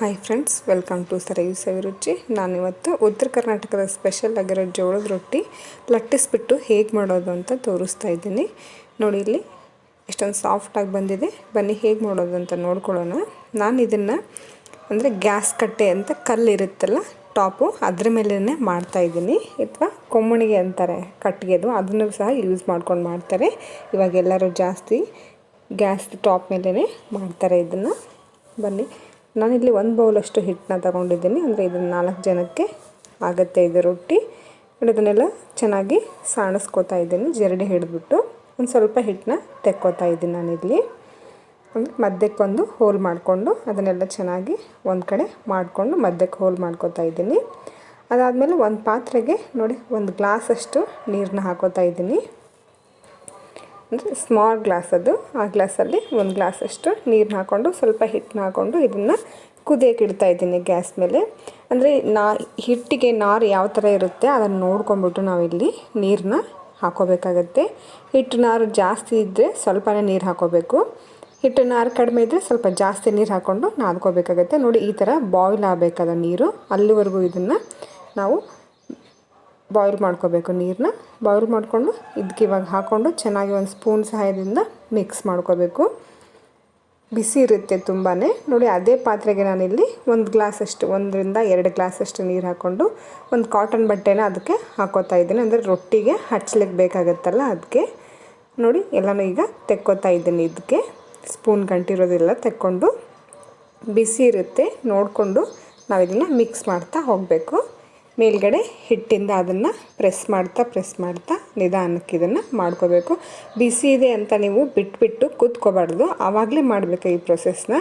Hi friends welcome to Sarayu Saviruchi ನಾನಿವತ್ತು ಉತ್ತರ ಕರ್ನಾಟಕದ ಸ್ಪೆಷಲ್ ಆಗಿರೋ ಜೋಳದ ರೊಟ್ಟಿ ಲಟ್ಟಿಸ್ಬಿಟ್ಟು ಹೇಗೆ ಮಾಡೋದು ಅಂತ ತೋರಿಸ್ತಾ ಇದ್ದೀನಿ. ನೋಡಿ ಇಲ್ಲಿ ಎಷ್ಟೊಂದು ಸಾಫ್ಟಾಗಿ ಬಂದಿದೆ. ಬನ್ನಿ ಹೇಗೆ ಮಾಡೋದು ಅಂತ ನೋಡ್ಕೊಳ್ಳೋಣ. ನಾನು ಇದನ್ನು ಅಂದರೆ ಗ್ಯಾಸ್ ಕಟ್ಟೆ ಅಂತ ಕಲ್ಲು ಇರುತ್ತಲ್ಲ ಟಾಪು ಅದ್ರ ಮೇಲೇ ಮಾಡ್ತಾ ಇದ್ದೀನಿ. ಅಥವಾ ಕೊಮ್ಮಣಿಗೆ ಅಂತಾರೆ, ಕಟ್ಟಿಗೆದು. ಅದನ್ನು ಸಹ ಯೂಸ್ ಮಾಡ್ಕೊಂಡು ಮಾಡ್ತಾರೆ. ಇವಾಗೆಲ್ಲರೂ ಜಾಸ್ತಿ ಗ್ಯಾಸ್ ಟಾಪ್ ಮೇಲೇ ಮಾಡ್ತಾರೆ ಇದನ್ನು. ಬನ್ನಿ. ನಾನಿಲ್ಲಿ ಒಂದು ಬೌಲಷ್ಟು ಹಿಟ್ಟನ್ನ ತಗೊಂಡಿದ್ದೀನಿ. ಅಂದರೆ ಇದನ್ನು ನಾಲ್ಕು ಜನಕ್ಕೆ ಆಗುತ್ತೆ ಇದು ರೊಟ್ಟಿ. ಇದನ್ನೆಲ್ಲ ಚೆನ್ನಾಗಿ ಸಾಣಿಸ್ಕೋತಾ ಇದ್ದೀನಿ. ಜರಡಿ ಹಿಡಿದ್ಬಿಟ್ಟು ಒಂದು ಸ್ವಲ್ಪ ಹಿಟ್ಟನ್ನ ತೆಕ್ಕೋತಾ ಇದ್ದೀನಿ ನಾನಿಲ್ಲಿ ಮಧ್ಯಕ್ಕೊಂದು ಹೋಲ್ ಮಾಡಿಕೊಂಡು ಅದನ್ನೆಲ್ಲ ಚೆನ್ನಾಗಿ ಒಂದು ಕಡೆ ಮಾಡಿಕೊಂಡು ಮಧ್ಯಕ್ಕೆ ಹೋಲ್ ಮಾಡ್ಕೋತಾ ಇದ್ದೀನಿ. ಅದಾದಮೇಲೆ ಒಂದು ಪಾತ್ರೆಗೆ ನೋಡಿ, ಒಂದು ಗ್ಲಾಸಷ್ಟು ನೀರನ್ನ ಹಾಕೋತಾ ಇದ್ದೀನಿ. ಅಂದರೆ ಸ್ಮಾಲ್ ಗ್ಲಾಸ್ ಅದು. ಆ ಗ್ಲಾಸಲ್ಲಿ ಒಂದು ಗ್ಲಾಸಷ್ಟು ನೀರನ್ನ ಹಾಕ್ಕೊಂಡು ಸ್ವಲ್ಪ ಹಿಟ್ಟನ್ನ ಹಾಕ್ಕೊಂಡು ಇದನ್ನು ಕುದಿಯೋಕೆ ಇಡ್ತಾ ಇದ್ದೀನಿ ಗ್ಯಾಸ್ ಮೇಲೆ. ಅಂದರೆ ನಾ, ಹಿಟ್ಟಿಗೆ ನಾರು ಯಾವ ಥರ ಇರುತ್ತೆ ಅದನ್ನು ನೋಡ್ಕೊಂಬಿಟ್ಟು ನಾವಿಲ್ಲಿ ನೀರನ್ನ ಹಾಕೋಬೇಕಾಗತ್ತೆ. ಹಿಟ್ಟು ನಾರು ಜಾಸ್ತಿ ಇದ್ದರೆ ಸ್ವಲ್ಪನೇ ನೀರು ಹಾಕೋಬೇಕು. ಹಿಟ್ಟು ನಾರು ಕಡಿಮೆ ಇದ್ದರೆ ಸ್ವಲ್ಪ ಜಾಸ್ತಿ ನೀರು ಹಾಕ್ಕೊಂಡು ನಾದ್ಕೋಬೇಕಾಗತ್ತೆ. ನೋಡಿ ಈ ಥರ ಬಾಯ್ಲ್ ಆಗಬೇಕಾದ ನೀರು. ಅಲ್ಲಿವರೆಗೂ ಇದನ್ನು ನಾವು ಬಾಯ್ಲ್ ಮಾಡ್ಕೋಬೇಕು ನೀರನ್ನ ಬಾಯ್ಲ್ ಮಾಡಿಕೊಂಡು ಇದಕ್ಕೆ ಇವಾಗ ಹಾಕ್ಕೊಂಡು ಚೆನ್ನಾಗಿ ಒಂದು ಸ್ಪೂನ್ ಸಹಾಯದಿಂದ ಮಿಕ್ಸ್ ಮಾಡ್ಕೋಬೇಕು. ಬಿಸಿ ಇರುತ್ತೆ ತುಂಬಾ ನೋಡಿ ಅದೇ ಪಾತ್ರೆಗೆ ನಾನಿಲ್ಲಿ ಒಂದು ಗ್ಲಾಸಷ್ಟು ಒಂದರಿಂದ ಎರಡು ಗ್ಲಾಸಷ್ಟು ನೀರು ಹಾಕ್ಕೊಂಡು ಒಂದು ಕಾಟನ್ ಬಟ್ಟೆನ ಅದಕ್ಕೆ ಹಾಕೋತಾ ಇದ್ದೀನಿ. ಅಂದರೆ ರೊಟ್ಟಿಗೆ ಹಚ್ಲಿಕ್ಕೆ ಬೇಕಾಗುತ್ತಲ್ಲ ಅದಕ್ಕೆ ನೋಡಿ ಎಲ್ಲನೂ ಈಗ ತೆಕ್ಕೋತಾ ಇದ್ದೀನಿ ಇದಕ್ಕೆ ಸ್ಪೂನ್ ಗಂಟಿರೋದೆಲ್ಲ ತೆಕ್ಕೊಂಡು ಬಿಸಿ ಇರುತ್ತೆ. ನೋಡಿಕೊಂಡು ನಾವು ಇದನ್ನು ಮಿಕ್ಸ್ ಮಾಡ್ತಾ ಹೋಗಬೇಕು. ಮೇಲ್ಗಡೆ ಹಿಟ್ಟಿಂದ ಅದನ್ನು ಪ್ರೆಸ್ ಮಾಡ್ತಾ ಪ್ರೆಸ್ ಮಾಡ್ತಾ ನಿಧಾನಕ್ಕೆ ಇದನ್ನು ಮಾಡ್ಕೋಬೇಕು. ಬಿಸಿ ಇದೆ ಅಂತ ನೀವು ಬಿಟ್ಬಿಟ್ಟು ಕೂತ್ಕೋಬಾರ್ದು. ಆವಾಗಲೇ ಮಾಡಬೇಕು ಈ ಪ್ರೊಸೆಸ್ನ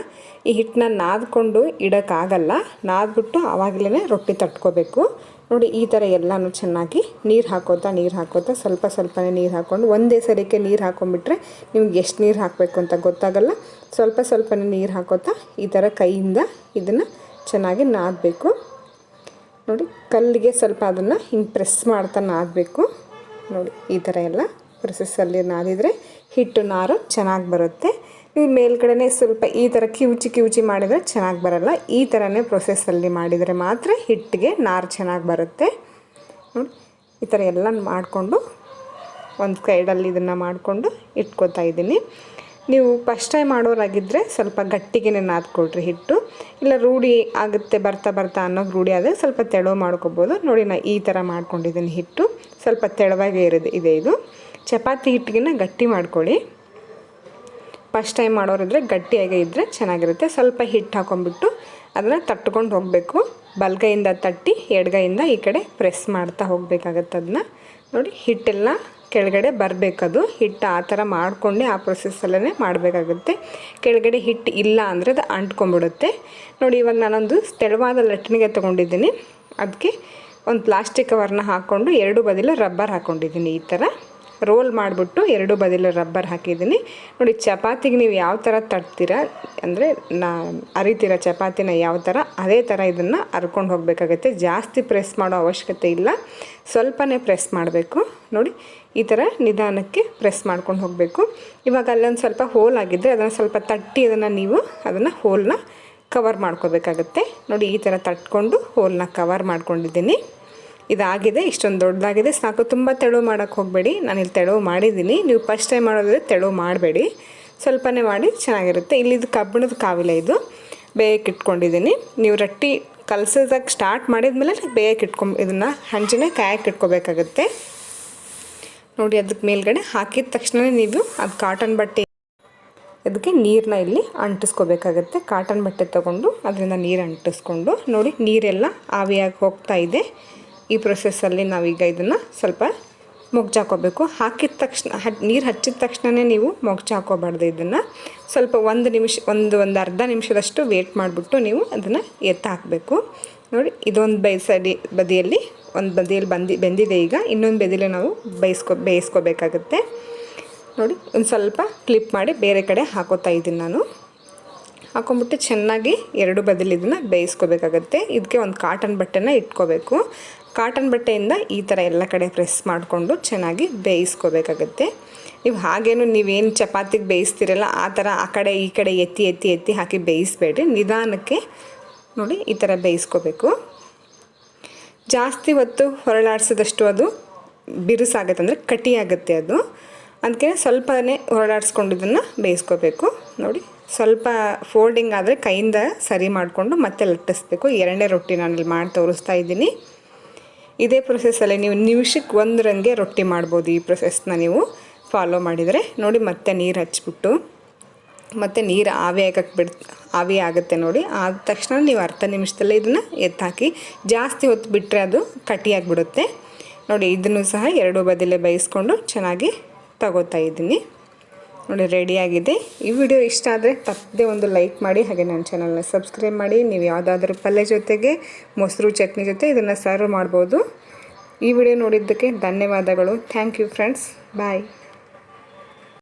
ಈ ಹಿಟ್ಟನ್ನ ನಾದ್ಕೊಂಡು ಇಡೋಕ್ಕಾಗಲ್ಲ. ನಾದ್ಬಿಟ್ಟು ಆವಾಗಲೇ ರೊಟ್ಟಿ ತಟ್ಕೋಬೇಕು. ನೋಡಿ, ಈ ಥರ ಎಲ್ಲನೂ ಚೆನ್ನಾಗಿ ನೀರು ಹಾಕೋತಾ ನೀರು ಹಾಕೋತಾ ಸ್ವಲ್ಪ ಸ್ವಲ್ಪನೇ ನೀರು ಹಾಕ್ಕೊಂಡು ಒಂದೇ ಸರಿಗೆ ನೀರು ಹಾಕೊಂಡ್ಬಿಟ್ರೆ ನಿಮ್ಗೆ ಎಷ್ಟು ನೀರು ಹಾಕಬೇಕು ಅಂತ ಗೊತ್ತಾಗಲ್ಲ. ಸ್ವಲ್ಪ ಸ್ವಲ್ಪನೇ ನೀರು ಹಾಕೋತಾ ಈ ಥರ ಕೈಯಿಂದ ಇದನ್ನು ಚೆನ್ನಾಗಿ ನಾದಬೇಕು. ನೋಡಿ, ಕಲ್ಲಿಗೆ ಸ್ವಲ್ಪ ಅದನ್ನು ಹಿಂಗೆ ಪ್ರೆಸ್ ಮಾಡ್ತಾ ನಾದಬೇಕು. ನೋಡಿ, ಈ ಥರ ಎಲ್ಲ ಪ್ರೊಸೆಸ್ಸಲ್ಲಿ ನಾದಿದರೆ ಹಿಟ್ಟು, ನಾರು ಚೆನ್ನಾಗಿ ಬರುತ್ತೆ. ನೀವು ಮೇಲ್ಗಡೆ ಸ್ವಲ್ಪ ಈ ಥರ ಕಿವುಚಿ ಕಿವುಚಿ ಮಾಡಿದರೆ ಚೆನ್ನಾಗಿ ಬರಲ್ಲ. ಈ ಥರನೇ ಪ್ರೊಸೆಸ್ಸಲ್ಲಿ ಮಾಡಿದರೆ ಮಾತ್ರ ಹಿಟ್ಟಿಗೆ ನಾರು ಚೆನ್ನಾಗಿ ಬರುತ್ತೆ. ನೋಡಿ, ಈ ಥರ ಎಲ್ಲ ಮಾಡಿಕೊಂಡು ಒಂದು ಸೈಡಲ್ಲಿ ಇದನ್ನು ಮಾಡಿಕೊಂಡು ಇಟ್ಕೋತಾ ಇದ್ದೀನಿ. ನೀವು ಫಸ್ಟ್ ಟೈಮ್ ಮಾಡೋರಾಗಿದ್ದರೆ ಸ್ವಲ್ಪ ಗಟ್ಟಿಗೆ ನಾದ್ಕೊಳ್ರಿ ಹಿಟ್ಟು. ಇಲ್ಲ ರೂಢಿ ಆಗುತ್ತೆ, ಬರ್ತಾ ಬರ್ತಾ ಅನ್ನೋದು ರೂಢಿ ಆದರೆ ಸ್ವಲ್ಪ ತೆಳು ಮಾಡ್ಕೊಬೋದು. ನೋಡಿ ನಾ ಈ ಥರ ಮಾಡ್ಕೊಂಡಿದ್ದೀನಿ ಹಿಟ್ಟು. ಸ್ವಲ್ಪ ತೆಳುವಾಗೇ ಇರೋದು, ಇದೆ ಇದು. ಚಪಾತಿ ಹಿಟ್ಟಿಗೆನ ಗಟ್ಟಿ ಮಾಡ್ಕೊಳ್ಳಿ. ಫಸ್ಟ್ ಟೈಮ್ ಮಾಡೋರಿದ್ರೆ ಗಟ್ಟಿಯಾಗೆ ಇದ್ದರೆ ಚೆನ್ನಾಗಿರುತ್ತೆ. ಸ್ವಲ್ಪ ಹಿಟ್ಟು ಹಾಕೊಂಡ್ಬಿಟ್ಟು ಅದನ್ನು ತಟ್ಕೊಂಡು ಹೋಗಬೇಕು. ಬಲ್ಗೈಯಿಂದ ತಟ್ಟಿ, ಎಡಗೈಯಿಂದ ಈ ಕಡೆ ಪ್ರೆಸ್ ಮಾಡ್ತಾ ಹೋಗಬೇಕಾಗತ್ತೆ ಅದನ್ನ ನೋಡಿ ಹಿಟ್ಟೆಲ್ಲ ಕೆಳಗಡೆ ಬರಬೇಕದು. ಹಿಟ್ಟು ಆ ಥರ ಮಾಡಿಕೊಂಡೆ ಆ ಪ್ರೊಸೆಸ್ಸಲ್ಲೇ ಮಾಡಬೇಕಾಗುತ್ತೆ. ಕೆಳಗಡೆ ಹಿಟ್ಟು ಇಲ್ಲ ಅಂದರೆ ಅದು ಅಂಟ್ಕೊಂಡ್ಬಿಡುತ್ತೆ. ನೋಡಿ, ಇವಾಗ ನಾನೊಂದು ತೆಳುವಾದ ಲಟ್ಟಣಿಗೆ ತೊಗೊಂಡಿದ್ದೀನಿ. ಅದಕ್ಕೆ ಒಂದು ಪ್ಲಾಸ್ಟಿಕ್ ಕವರ್ನ ಹಾಕ್ಕೊಂಡು ಎರಡು ಬದಿಲು ರಬ್ಬರ್ ಹಾಕ್ಕೊಂಡಿದ್ದೀನಿ ಈ ಥರ. ರೋಲ್ ಮಾಡಿಬಿಟ್ಟು ಎರಡು ಬದಿಲು ರಬ್ಬರ್ ಹಾಕಿದ್ದೀನಿ. ನೋಡಿ, ಚಪಾತಿಗೆ ನೀವು ಯಾವ ಥರ ತಟ್ತೀರ, ಅಂದರೆ ನಾ ಅರಿತೀರ ಚಪಾತಿನ ಯಾವ ಥರ, ಅದೇ ಥರ ಇದನ್ನು ಅರ್ಕೊಂಡು ಹೋಗಬೇಕಾಗತ್ತೆ. ಜಾಸ್ತಿ ಪ್ರೆಸ್ ಮಾಡೋ ಅವಶ್ಯಕತೆ ಇಲ್ಲ. ಸ್ವಲ್ಪನೇ ಪ್ರೆಸ್ ಮಾಡಬೇಕು. ನೋಡಿ, ಈ ಥರ ನಿಧಾನಕ್ಕೆ ಪ್ರೆಸ್ ಮಾಡ್ಕೊಂಡು ಹೋಗಬೇಕು. ಇವಾಗ ಅಲ್ಲೊಂದು ಸ್ವಲ್ಪ ಹೋಲ್ ಆಗಿದ್ದರೆ ಅದನ್ನು ಸ್ವಲ್ಪ ತಟ್ಟಿ ಅದನ್ನು ನೀವು ಅದನ್ನು ಹೋಲ್ನ ಕವರ್ ಮಾಡ್ಕೋಬೇಕಾಗತ್ತೆ. ನೋಡಿ, ಈ ಥರ ತಟ್ಕೊಂಡು ಹೋಲ್ನ ಕವರ್ ಮಾಡ್ಕೊಂಡಿದ್ದೀನಿ. ಇದಾಗಿದೆ, ಇಷ್ಟೊಂದು ದೊಡ್ಡದಾಗಿದೆ. ಸಾಕು, ತುಂಬ ತೆಳು ಮಾಡೋಕ್ಕೆ ಹೋಗಬೇಡಿ. ನಾನು ಇಲ್ಲಿ ತೆಳು ಮಾಡಿದ್ದೀನಿ. ನೀವು ಫಸ್ಟ್ ಟೈಮ್ ಮಾಡೋದ್ರೆ ತೆಳು ಮಾಡಬೇಡಿ. ಸ್ವಲ್ಪನೇ ಮಾಡಿ, ಚೆನ್ನಾಗಿರುತ್ತೆ. ಇಲ್ಲಿದು ಕಬ್ಬಿಣದ ಕಾವಿಲೆ ಇದು. ಬೇಯಕ್ಕೆ ಇಟ್ಕೊಂಡಿದ್ದೀನಿ. ನೀವು ರೊಟ್ಟಿ ಕಲಸೋದಕ್ಕೆ ಸ್ಟಾರ್ಟ್ ಮಾಡಿದ್ಮೇಲೆ ಬೇಯಕ್ಕೆ ಇಟ್ಕೊಂಡು ಇದನ್ನು ಹಂಚಿನ ಕಾಯಕ್ಕೆ ಇಟ್ಕೋಬೇಕಾಗುತ್ತೆ. ನೋಡಿ, ಅದಕ್ಕೆ ಮೇಲ್ಗಡೆ ಹಾಕಿದ ತಕ್ಷಣ ನೀವು ಅದು ಕಾಟನ್ ಬಟ್ಟೆ ಅದಕ್ಕೆ ನೀರನ್ನ ಇಲ್ಲಿ ಅಂಟಿಸ್ಕೋಬೇಕಾಗತ್ತೆ. ಕಾಟನ್ ಬಟ್ಟೆ ತೊಗೊಂಡು, ಅದರಿಂದ ನೀರು ಅಂಟಿಸ್ಕೊಂಡು, ನೋಡಿ, ನೀರೆಲ್ಲ ಆವಿಯಾಗಿ ಹೋಗ್ತಾ ಇದೆ. ಈ ಪ್ರೊಸೆಸ್ಸಲ್ಲಿ ನಾವೀಗ ಇದನ್ನು ಸ್ವಲ್ಪ ಮೊಗ್ಚಾಕೋಬೇಕು ಹಾಕಿದ ತಕ್ಷಣ ನೀರು ಹಚ್ಚಿದ ತಕ್ಷಣವೇ ನೀವು ಮೊಗ್ಜು ಹಾಕೋಬಾರ್ದು ಇದನ್ನು. ಸ್ವಲ್ಪ ಒಂದು ನಿಮಿಷ, ಒಂದು ಒಂದು ಅರ್ಧ ನಿಮಿಷದಷ್ಟು ವೇಟ್ ಮಾಡಿಬಿಟ್ಟು ನೀವು ಅದನ್ನು ಎತ್ತ ಹಾಕಬೇಕು ನೋಡಿ, ಇದೊಂದು ಬೈಸಡಿ ಬದಿಯಲ್ಲಿ, ಒಂದು ಬದಿಯಲ್ಲಿ ಬಂದಿ, ಬೆಂದಿದೆ ಈಗ. ಇನ್ನೊಂದು ಬದಿಯಲ್ಲಿ ನಾವು ಬೇಯಿಸ್ಕೊ ಬೇಯಿಸ್ಕೋಬೇಕಾಗುತ್ತೆ. ನೋಡಿ, ಒಂದು ಸ್ವಲ್ಪ ಕ್ಲಿಪ್ ಮಾಡಿ ಬೇರೆ ಕಡೆ ಹಾಕೋತಾ ಇದ್ದೀನಿ ನಾನು. ಹಾಕೊಂಬಿಟ್ಟು ಚೆನ್ನಾಗಿ ಎರಡು ಬದಲಿದನ್ನು ಬೇಯಿಸ್ಕೋಬೇಕಾಗತ್ತೆ. ಇದಕ್ಕೆ ಒಂದು ಕಾಟನ್ ಬಟ್ಟೆನ ಇಟ್ಕೋಬೇಕು. ಕಾಟನ್ ಬಟ್ಟೆಯಿಂದ ಈ ಥರ ಎಲ್ಲ ಕಡೆ ಪ್ರೆಸ್ ಮಾಡಿಕೊಂಡು ಚೆನ್ನಾಗಿ ಬೇಯಿಸ್ಕೋಬೇಕಾಗತ್ತೆ. ನೀವು ಹಾಗೇನು ನೀವೇನು ಚಪಾತಿಗೆ ಬೇಯಿಸ್ತಿರಲ್ಲ, ಆ ಥರ ಆ ಕಡೆ ಈ ಕಡೆ ಎತ್ತಿ ಎತ್ತಿ ಎತ್ತಿ ಹಾಕಿ ಬೇಯಿಸ್ಬೇಡಿ ನಿಧಾನಕ್ಕೆ ನೋಡಿ ಈ ಥರ ಬೇಯಿಸ್ಕೋಬೇಕು. ಜಾಸ್ತಿ ಹೊತ್ತು ಹೊರಳಾಡಿಸಿದಷ್ಟು ಅದು ಬಿರುಸಾಗುತ್ತೆ, ಅಂದರೆ ಕಟಿ ಆಗುತ್ತೆ ಅದು. ಅದಕ್ಕೆ ಸ್ವಲ್ಪನೇ ಹೊರಳಾಡಿಸ್ಕೊಂಡಿದ್ದನ್ನು ಬೇಯಿಸ್ಕೋಬೇಕು. ನೋಡಿ, ಸ್ವಲ್ಪ ಫೋಲ್ಡಿಂಗ್ ಆದರೆ ಕೈಯಿಂದ ಸರಿ ಮಾಡಿಕೊಂಡು ಮತ್ತೆ ಲಟ್ಟಿಸ್ಬೇಕು. ಎರಡನೇ ರೊಟ್ಟಿ ನಾನಿಲ್ಲಿ ಮಾಡಿ ತೋರಿಸ್ತಾ ಇದ್ದೀನಿ. ಇದೇ ಪ್ರೊಸೆಸ್ಸಲ್ಲಿ ನೀವು ನಿಮಿಷಕ್ಕೆ ಒಂದರಂಗೆ ರೊಟ್ಟಿ ಮಾಡ್ಬೋದು ಈ ಪ್ರೊಸೆಸ್ನ ನೀವು ಫಾಲೋ ಮಾಡಿದರೆ. ನೋಡಿ ಮತ್ತೆ ನೀರು ಹಚ್ಬಿಟ್ಟು, ಮತ್ತು ನೀರು ಆವಿ ಆಗಕ್ಕೆ ಬಿಡ್, ಆವಿ ಆಗುತ್ತೆ ನೋಡಿ. ಆದ ತಕ್ಷಣ ನೀವು ಅರ್ಧ ನಿಮಿಷದಲ್ಲೇ ಇದನ್ನು ಎತ್ತಾಕಿ ಜಾಸ್ತಿ ಹೊತ್ತು ಬಿಟ್ಟರೆ ಅದು ಕಟ್ಟಿಯಾಗಿಬಿಡುತ್ತೆ ನೋಡಿ, ಇದನ್ನು ಸಹ ಎರಡು ಬದಿಲೇ ಬೇಯಿಸ್ಕೊಂಡು ಚೆನ್ನಾಗಿ ತಗೋತಾ ಇದ್ದೀನಿ. ನೋಡಿ ರೆಡಿಯಾಗಿದೆ ಈ ವಿಡಿಯೋ ಇಷ್ಟ ಆದರೆ ತಪ್ಪದೆ ಒಂದು ಲೈಕ್ ಮಾಡಿ, ಹಾಗೆ ನನ್ನ ಚಾನಲ್ನ ಸಬ್ಸ್ಕ್ರೈಬ್ ಮಾಡಿ. ನೀವು ಯಾವುದಾದ್ರೂ ಪಲ್ಯ ಜೊತೆಗೆ, ಮೊಸರು, ಚಟ್ನಿ ಜೊತೆ ಇದನ್ನು ಸರ್ವ್ ಮಾಡ್ಬೋದು. ಈ ವಿಡಿಯೋ ನೋಡಿದ್ದಕ್ಕೆ ಧನ್ಯವಾದಗಳು. Thank you friends bye